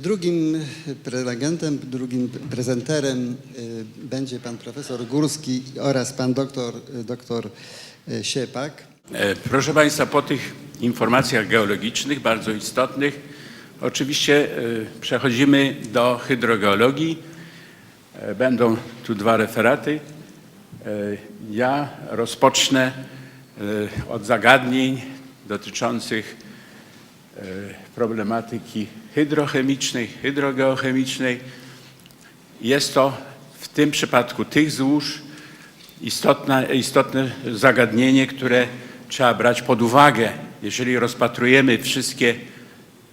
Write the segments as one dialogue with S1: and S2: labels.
S1: Drugim prelegentem, drugim prezenterem y, będzie pan profesor Górski oraz pan doktor, doktor y, Siepak.
S2: E, Proszę Państwa, po tych informacjach geologicznych, bardzo istotnych, oczywiście e, przechodzimy do hydrogeologii. E, Będą tu dwa referaty. Ja rozpocznę od zagadnień dotyczących problematyki hydrochemicznej, hydrogeochemicznej. Jest to w tym przypadku tych złóż istotne, zagadnienie, które trzeba brać pod uwagę, jeżeli rozpatrujemy wszystkie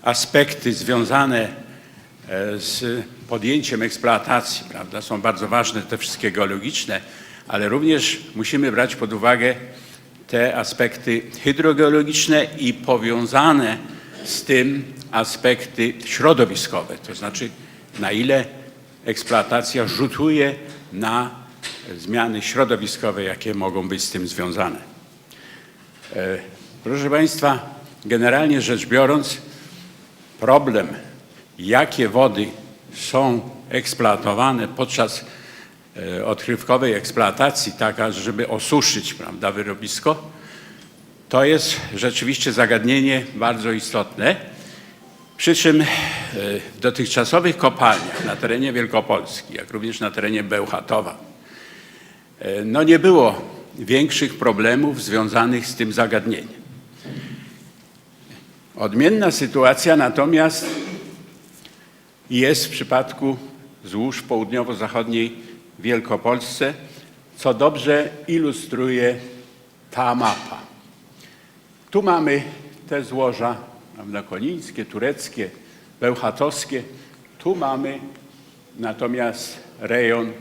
S2: aspekty związane e, z podjęciem eksploatacji, prawda? Są bardzo ważne te wszystkie geologiczne, ale również musimy brać pod uwagę te aspekty hydrogeologiczne i powiązane z tym aspekty środowiskowe, to znaczy na ile eksploatacja rzutuje na zmiany środowiskowe, jakie mogą być z tym związane. E, Proszę Państwa, generalnie rzecz biorąc, problem, jakie wody są eksploatowane podczas e, odkrywkowej eksploatacji, taka, żeby osuszyć prawda, wyrobisko, to jest rzeczywiście zagadnienie bardzo istotne. Przy czym e, w dotychczasowych kopalniach na terenie Wielkopolski, jak również na terenie Bełchatowa, e, no nie było większych problemów związanych z tym zagadnieniem. Odmienna sytuacja natomiast jest w przypadku złóż południowo-zachodniej Wielkopolsce, co dobrze ilustruje ta mapa. Tu mamy te złoża prawda, konińskie, tureckie, bełchatowskie. Tu mamy natomiast rejon e,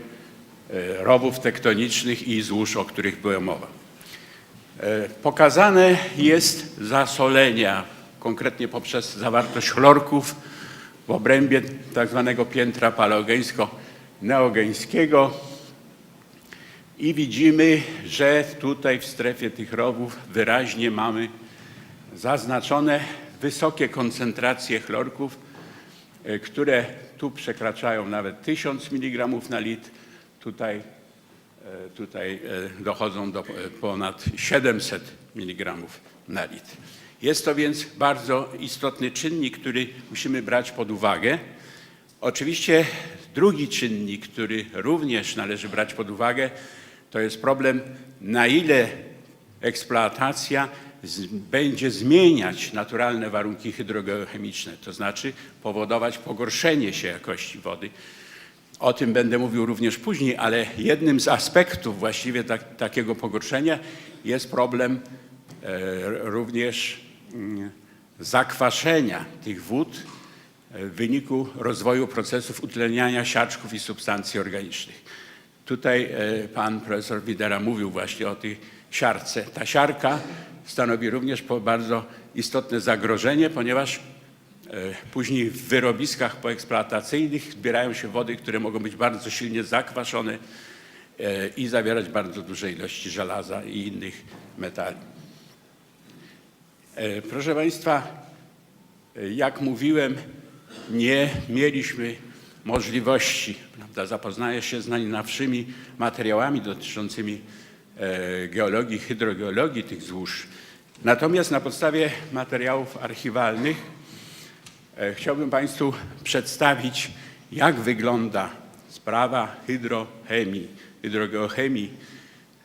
S2: rowów tektonicznych i złóż, o których była mowa. E, Pokazane jest zasolenia, konkretnie poprzez zawartość chlorków w obrębie tak zwanego piętra paleogeńsko-neogeńskiego. I widzimy, że tutaj w strefie tych rowów wyraźnie mamy zaznaczone wysokie koncentracje chlorków, e, które tu przekraczają nawet 1000 mg na litr, tutaj, e, tutaj e, dochodzą do ponad 700 mg na litr. Jest to więc bardzo istotny czynnik, który musimy brać pod uwagę. Oczywiście drugi czynnik, który również należy brać pod uwagę, to jest problem, na ile eksploatacja będzie zmieniać naturalne warunki hydrogeochemiczne, to znaczy powodować pogorszenie się jakości wody. O tym będę mówił również później, ale jednym z aspektów właściwie tak, takiego pogorszenia jest problem e, również mm, zakwaszenia tych wód e, w wyniku rozwoju procesów utleniania siarczków i substancji organicznych. Tutaj e, pan profesor Widera mówił właśnie o tej siarce. Ta siarka stanowi również bardzo istotne zagrożenie, ponieważ e, później w wyrobiskach poeksploatacyjnych zbierają się wody, które mogą być bardzo silnie zakwaszone e, i zawierać bardzo duże ilości żelaza i innych metali. E, Proszę Państwa, jak mówiłem, nie mieliśmy możliwości prawda, zapoznania się z najnowszymi materiałami dotyczącymi geologii, hydrogeologii tych złóż. Natomiast na podstawie materiałów archiwalnych e, chciałbym Państwu przedstawić, jak wygląda sprawa hydrochemii, hydrogeochemii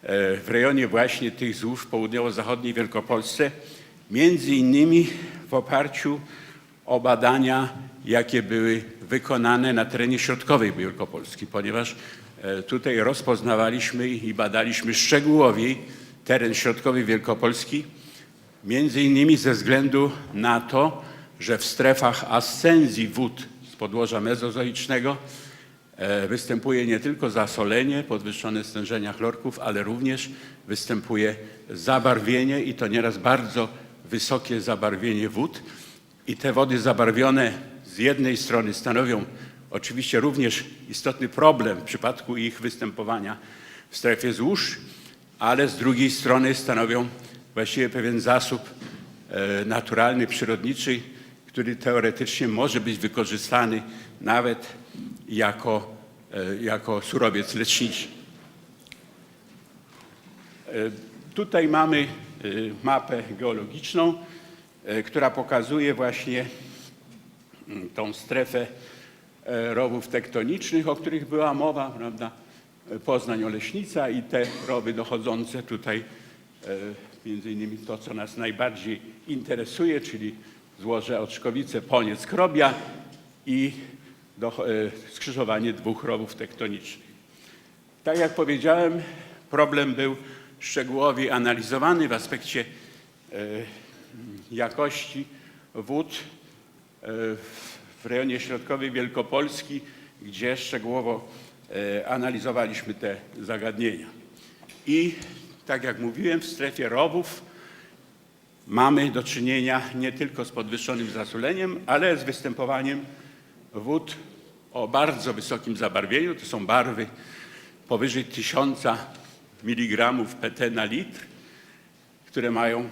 S2: e, w rejonie właśnie tych złóż południowo-zachodniej Wielkopolsce, między innymi w oparciu o badania, jakie były wykonane na terenie środkowej Wielkopolski, ponieważ e, tutaj rozpoznawaliśmy i badaliśmy szczegółowiej teren środkowej Wielkopolski, między innymi ze względu na to, że w strefach ascensji wód z podłoża mezozoicznego e, występuje nie tylko zasolenie, podwyższone stężenia chlorków, ale również występuje zabarwienie i to nieraz bardzo wysokie zabarwienie wód. I te wody zabarwione z jednej strony stanowią oczywiście również istotny problem w przypadku ich występowania w strefie złóż, ale z drugiej strony stanowią właściwie pewien zasób e, naturalny, przyrodniczy, który teoretycznie może być wykorzystany nawet jako, e, jako surowiec leczniczy. E, Tutaj mamy mapę geologiczną, która pokazuje właśnie mm, tą strefę rowów tektonicznych, o których była mowa, prawda? E, Poznań Oleśnica i te rowy dochodzące tutaj, e, między innymi to, co nas najbardziej interesuje, czyli złoże Oczkowice, Poniec, Krobia i do, e, skrzyżowanie dwóch rowów tektonicznych. Tak jak powiedziałem, problem był szczegółowo analizowany w aspekcie e, jakości wód e, w rejonie środkowej Wielkopolski, gdzie szczegółowo e, analizowaliśmy te zagadnienia. I tak jak mówiłem, w strefie rowów mamy do czynienia nie tylko z podwyższonym zasuleniem, ale z występowaniem wód o bardzo wysokim zabarwieniu. To są barwy powyżej 1000 mg PT na litr, które mają e,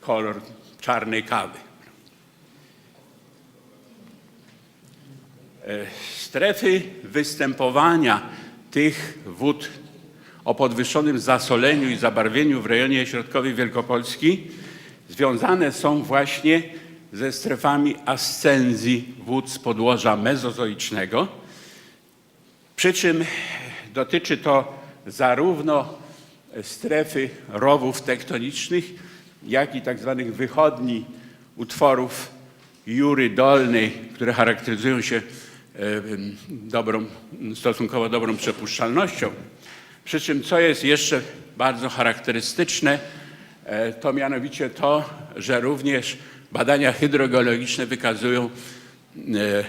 S2: kolor czarnej kawy. Strefy występowania tych wód o podwyższonym zasoleniu i zabarwieniu w rejonie środkowej Wielkopolski związane są właśnie ze strefami ascenzji wód z podłoża mezozoicznego. Przy czym dotyczy to zarówno strefy rowów tektonicznych, jak i tak zwanych wychodni utworów jury dolnej, które charakteryzują się e, dobrą, stosunkowo dobrą przepuszczalnością. Przy czym, co jest jeszcze bardzo charakterystyczne, e, to mianowicie to, że również badania hydrogeologiczne wykazują, e,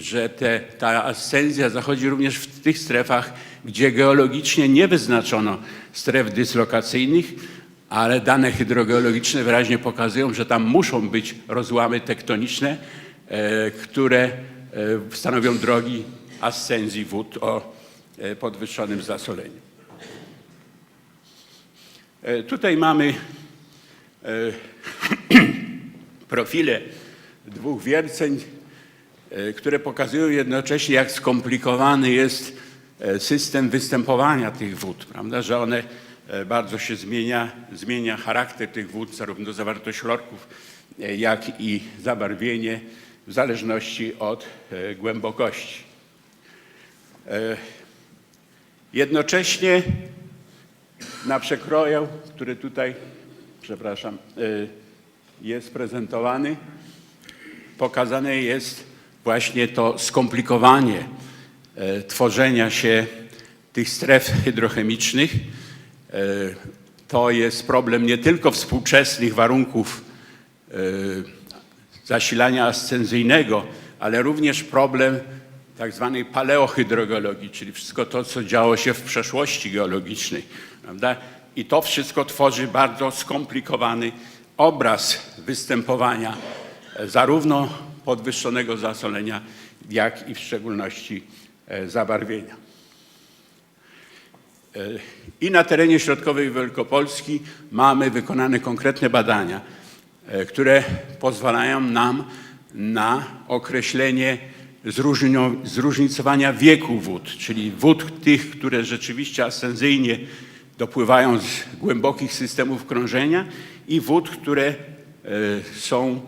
S2: że te, ta ascensja zachodzi również w tych strefach, gdzie geologicznie nie wyznaczono stref dyslokacyjnych, ale dane hydrogeologiczne wyraźnie pokazują, że tam muszą być rozłamy tektoniczne, e, które e, stanowią drogi ascensji wód o e, podwyższonym zasoleniu. E, Tutaj mamy e, profile dwóch wierceń, e, które pokazują jednocześnie, jak skomplikowany jest e, system występowania tych wód, prawda? że one e, bardzo się zmienia, zmienia charakter tych wód, zarówno zawartość chlorków, e, jak i zabarwienie w zależności od e, głębokości. E, Jednocześnie na przekroju, który tutaj, przepraszam, y, jest prezentowany, pokazane jest właśnie to skomplikowanie e, tworzenia się tych stref hydrochemicznych. E, To jest problem nie tylko współczesnych warunków e, zasilania ascenzyjnego, ale również problem tak zwanej paleohydrogeologii, czyli wszystko to, co działo się w przeszłości geologicznej. Prawda? I to wszystko tworzy bardzo skomplikowany obraz występowania e, zarówno podwyższonego zasolenia, jak i w szczególności e, zabarwienia. E, I na terenie środkowej Wielkopolski mamy wykonane konkretne badania, które pozwalają nam na określenie zróżnicowania wieku wód, czyli wód tych, które rzeczywiście ascenzyjnie dopływają z głębokich systemów krążenia i wód, które e, są,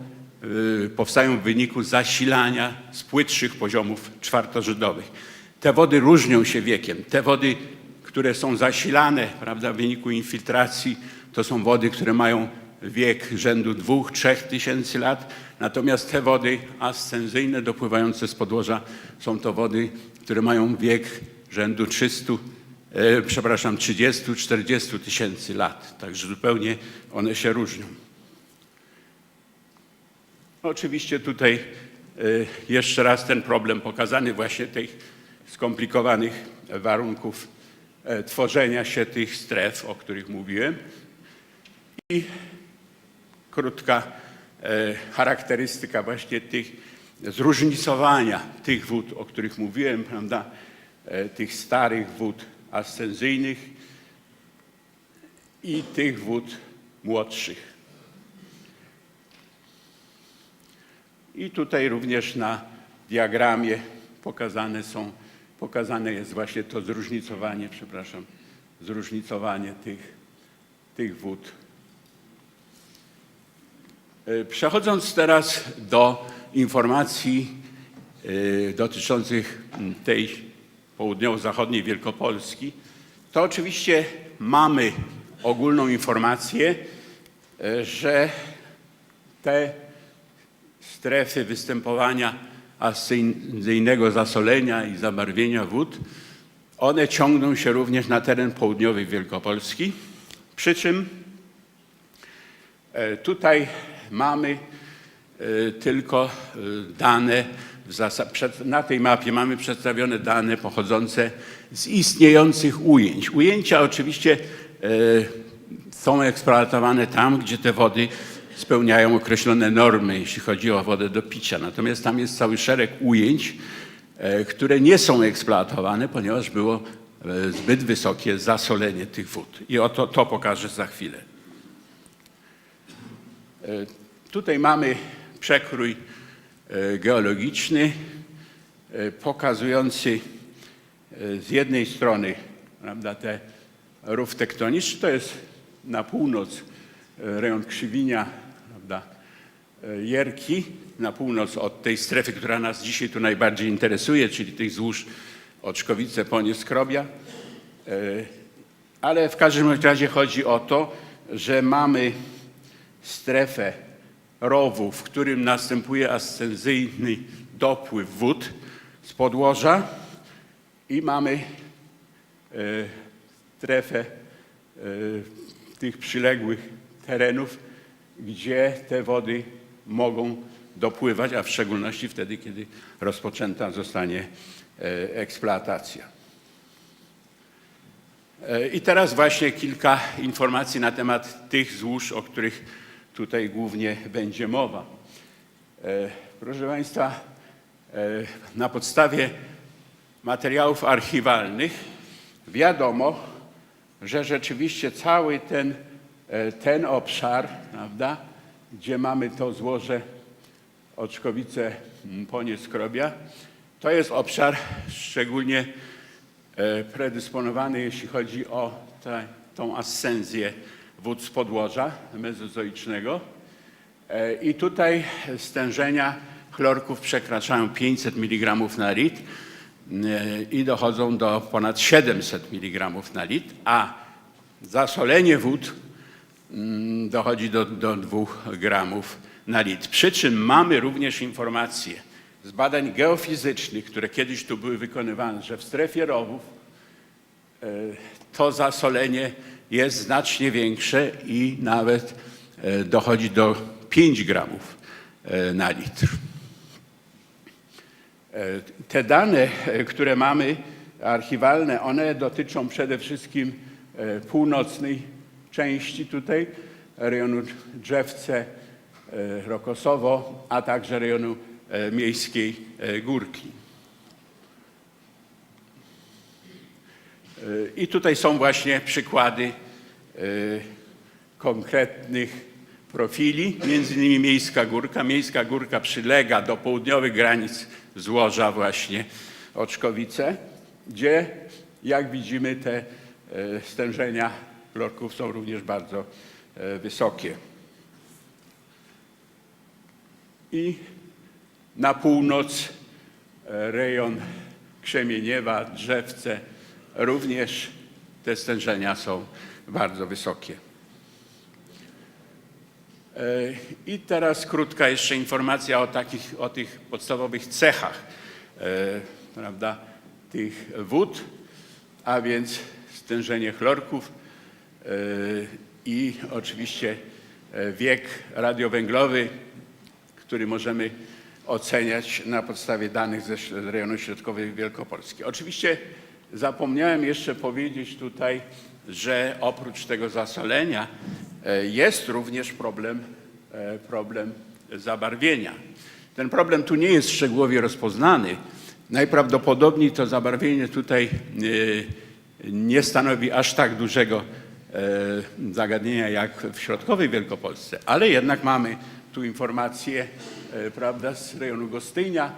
S2: e, powstają w wyniku zasilania z płytszych poziomów czwartożydowych. Te wody różnią się wiekiem. Te wody, które są zasilane prawda, w wyniku infiltracji, to są wody, które mają wiek rzędu 2-3 tysięcy lat, natomiast te wody ascenzyjne dopływające z podłoża są to wody, które mają wiek rzędu 300, e, przepraszam, 30-40 tysięcy lat. Także zupełnie one się różnią. Oczywiście tutaj e, jeszcze raz ten problem pokazany właśnie tych skomplikowanych warunków e, tworzenia się tych stref, o których mówiłem. I krótka e, charakterystyka właśnie tych zróżnicowania tych wód, o których mówiłem, prawda, e, tych starych wód ascenzyjnych i tych wód młodszych. I tutaj również na diagramie pokazane są, pokazane jest właśnie to zróżnicowanie, przepraszam, zróżnicowanie tych, tych wód. E, Przechodząc teraz do informacji e, dotyczących m, tej południowo-zachodniej Wielkopolski, to oczywiście mamy ogólną informację, e, że te strefy występowania ascenzyjnego zasolenia i zabarwienia wód, one ciągną się również na teren południowej Wielkopolski, przy czym Tutaj mamy e, tylko e, dane, na tej mapie mamy przedstawione dane pochodzące z istniejących ujęć. Ujęcia oczywiście e, są eksploatowane tam, gdzie te wody spełniają określone normy, jeśli chodzi o wodę do picia. Natomiast tam jest cały szereg ujęć, które nie są eksploatowane, ponieważ było zbyt wysokie zasolenie tych wód. I oto to pokażę za chwilę. E, Tutaj mamy przekrój e, geologiczny e, pokazujący z jednej strony prawda, te rów tektoniczny, to jest na północ rejon Krzywinia, prawda, Jerki, na północ od tej strefy, która nas dzisiaj tu najbardziej interesuje, czyli tych złóż Oczkowice, Ponie, Skrobia. Ale w każdym razie chodzi o to, że mamy strefę rowu, w którym następuje ascenzyjny dopływ wód z podłoża i mamy e, strefę e, tych przyległych terenów, gdzie te wody mogą dopływać, a w szczególności wtedy, kiedy rozpoczęta zostanie e, eksploatacja. I teraz właśnie kilka informacji na temat tych złóż, o których tutaj głównie będzie mowa. E, Proszę Państwa, e, na podstawie materiałów archiwalnych wiadomo, że rzeczywiście cały ten, e, ten obszar, prawda, gdzie mamy to złoże Oczkowice Ponie Skrobia, to jest obszar szczególnie predysponowany, jeśli chodzi o tę- tą ascensję wód z podłoża mezozoicznego. E, I tutaj stężenia chlorków przekraczają 500 mg na litr e, i dochodzą do ponad 700 mg na litr, a zasolenie wód mm, dochodzi do, do 2 gramów na litr. Przy czym mamy również informacje z badań geofizycznych, które kiedyś tu były wykonywane, że w strefie rowów e, to zasolenie jest znacznie większe i nawet e, dochodzi do 5 gramów e, na litr. E, Te dane, które mamy archiwalne, one dotyczą przede wszystkim północnej części tutaj, rejonu Drzewce, Rokosowo, a także rejonu miejskiej Górki. I tutaj są właśnie przykłady e, konkretnych profili, między innymi Miejska Górka. Miejska Górka przylega do południowych granic złoża właśnie Oczkowice, gdzie jak widzimy te e, stężenia chlorków są również bardzo e, wysokie. I na północ rejon Krzemieniewa, Drzewce, również te stężenia są bardzo wysokie. E, I teraz krótka jeszcze informacja o, takich, o tych podstawowych cechach e, prawda, tych wód, a więc stężenie chlorków e, i oczywiście wiek radiowęglowy, który możemy oceniać na podstawie danych ze rejonu środkowej Wielkopolski. Oczywiście zapomniałem jeszcze powiedzieć tutaj, że oprócz tego zasolenia e, jest również problem, e, problem zabarwienia. Ten problem tu nie jest szczegółowo rozpoznany. Najprawdopodobniej to zabarwienie tutaj e, nie stanowi aż tak dużego zagadnienia jak w środkowej Wielkopolsce, ale jednak mamy tu informacje e, prawda, z rejonu Gostynia,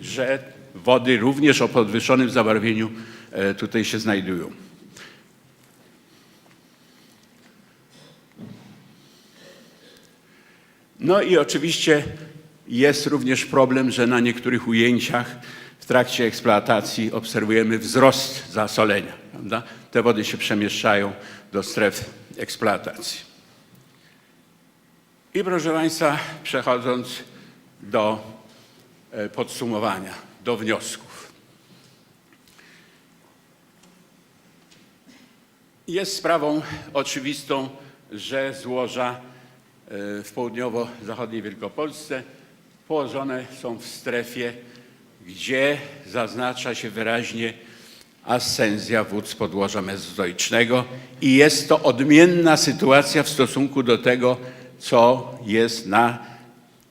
S2: że wody również o podwyższonym zabarwieniu e, tutaj się znajdują. No i oczywiście jest również problem, że na niektórych ujęciach w trakcie eksploatacji obserwujemy wzrost zasolenia. Prawda? Te wody się przemieszczają do stref eksploatacji. I proszę Państwa, przechodząc do e, podsumowania, do wniosków. Jest sprawą oczywistą, że złoża e, w południowo-zachodniej Wielkopolsce położone są w strefie, gdzie zaznacza się wyraźnie ascensja wód z podłoża mezozoicznego i jest to odmienna sytuacja w stosunku do tego, co jest na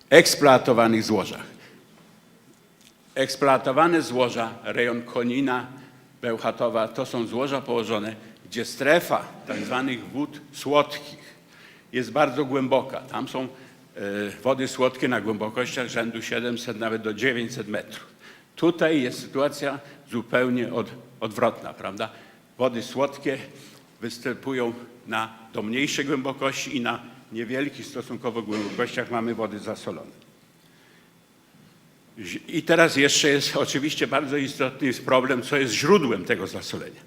S2: eksploatowanych złożach. Eksploatowane złoża, rejon Konina, Bełchatowa, to są złoża położone, gdzie strefa tak zwanych wód słodkich jest bardzo głęboka. Tam są e, wody słodkie na głębokościach rzędu 700 nawet do 900 metrów. Tutaj jest sytuacja zupełnie od, odwrotna, prawda? Wody słodkie występują na do mniejszej głębokości i na niewielkich stosunkowo głębokościach mamy wody zasolone. I teraz jeszcze jest oczywiście bardzo istotny jest problem, co jest źródłem tego zasolenia.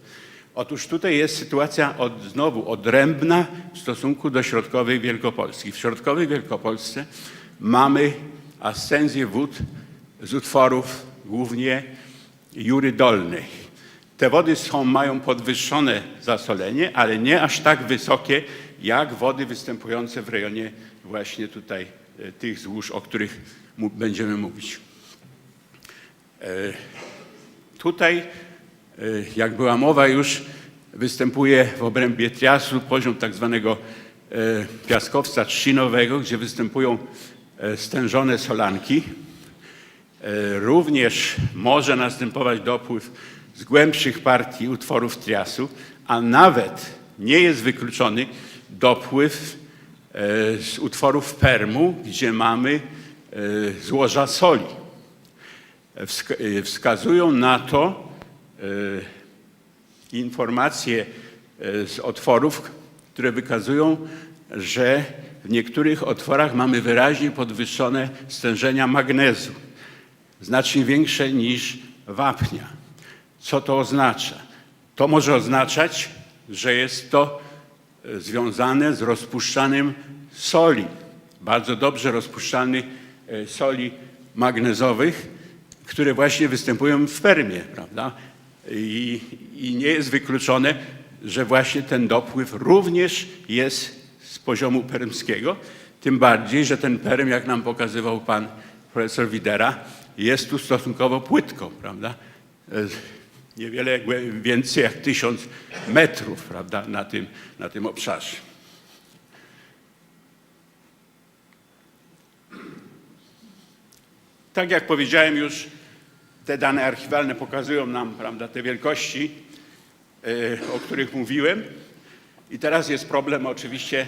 S2: Otóż tutaj jest sytuacja od, znowu odrębna w stosunku do środkowej Wielkopolski. W środkowej Wielkopolsce mamy ascensję wód z utworów głównie Jury Dolnej. Te wody są, mają podwyższone zasolenie, ale nie aż tak wysokie jak wody występujące w rejonie właśnie tutaj e, tych złóż, o których będziemy mówić. E, Tutaj, e, jak była mowa już, występuje w obrębie triasu poziom tak zwanego e, piaskowca trzcinowego, gdzie występują stężone solanki. Również może następować dopływ z głębszych partii utworów triasu, a nawet nie jest wykluczony dopływ z utworów permu, gdzie mamy złoża soli wskazują na to e, informacje e, z otworów, które wykazują, że w niektórych otworach mamy wyraźnie podwyższone stężenia magnezu, znacznie większe niż wapnia. Co to oznacza? To może oznaczać, że jest to związane z rozpuszczaniem soli, bardzo dobrze rozpuszczalnych soli magnezowych, które właśnie występują w permie, prawda? I, I nie jest wykluczone, że właśnie ten dopływ również jest z poziomu permskiego, tym bardziej, że ten perm, jak nam pokazywał pan profesor Widera, jest tu stosunkowo płytko, prawda? E, Niewiele więcej jak tysiąc metrów, prawda, na tym, na tym obszarze. Tak jak powiedziałem już, te dane archiwalne pokazują nam prawda, te wielkości, e, o których mówiłem. I teraz jest problem oczywiście,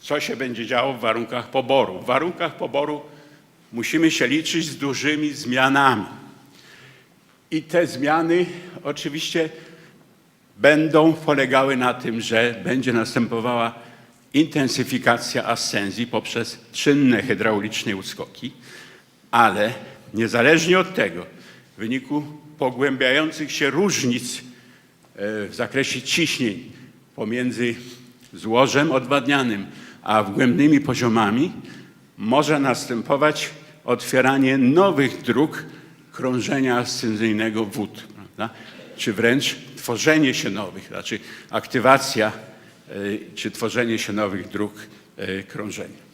S2: co się będzie działo w warunkach poboru. W warunkach poboru musimy się liczyć z dużymi zmianami. I te zmiany oczywiście będą polegały na tym, że będzie następowała intensyfikacja ascensji poprzez czynne hydrauliczne uskoki, ale niezależnie od tego, w wyniku pogłębiających się różnic e, w zakresie ciśnień pomiędzy złożem odwadnianym a wgłębnymi poziomami, może następować otwieranie nowych dróg krążenia ascenzyjnego wód, prawda? czy wręcz tworzenie się nowych, znaczy aktywacja y, czy tworzenie się nowych dróg y, krążenia.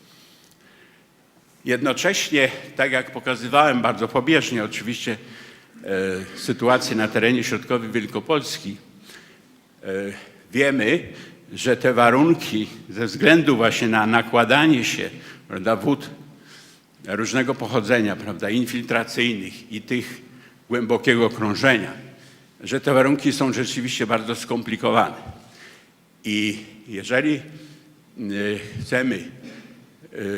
S2: Jednocześnie, tak jak pokazywałem bardzo pobieżnie oczywiście e, sytuację na terenie środkowej Wielkopolski, e, wiemy, że te warunki ze względu właśnie na nakładanie się prawda, wód różnego pochodzenia, prawda, infiltracyjnych i tych głębokiego krążenia, że te warunki są rzeczywiście bardzo skomplikowane. I jeżeli y, chcemy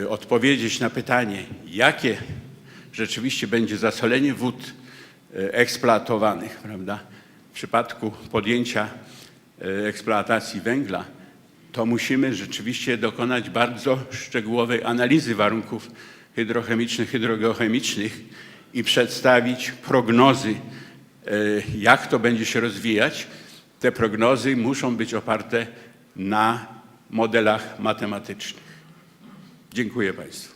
S2: odpowiedzieć na pytanie, jakie rzeczywiście będzie zasolenie wód y, eksploatowanych, prawda, w przypadku podjęcia y, eksploatacji węgla, to musimy rzeczywiście dokonać bardzo szczegółowej analizy warunków hydrochemicznych, hydrogeochemicznych i przedstawić prognozy, jak to będzie się rozwijać. Te prognozy muszą być oparte na modelach matematycznych. Dziękuję Państwu.